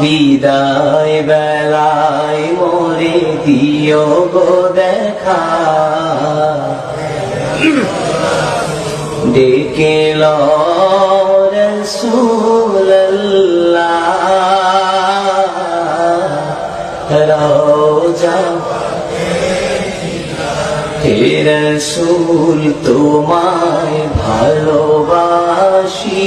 বিদায় বেলায় মরে দিও গো দেখা। ডেকে হে রসুল তোমায় ভালোবাসি।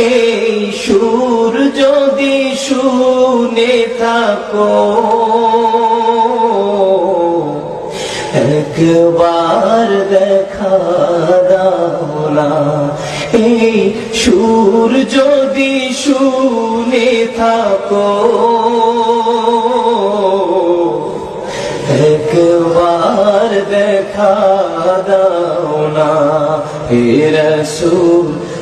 এই সুর যদি শুনে থাকো, একবার দেখা দাও না। এই সুর যদি শুনে থাকো, একবার দেখা দাও না। হে রসুল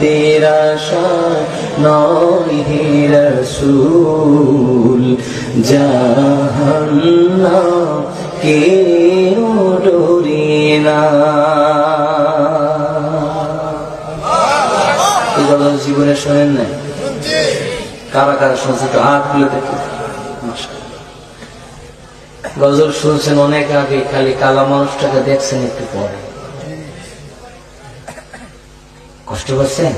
জন্নাতের আশা নয় জাহান্না কেউ ডোরে না জীবনে শোনেন নাই? কারা কারা শুনছে একটু হাত খুলে দেখি। গজল শুনছেন অনেক আগে, খালি কালা মানুষটাকে দেখছেন একটু পরে। কষ্ট পাচ্ছেন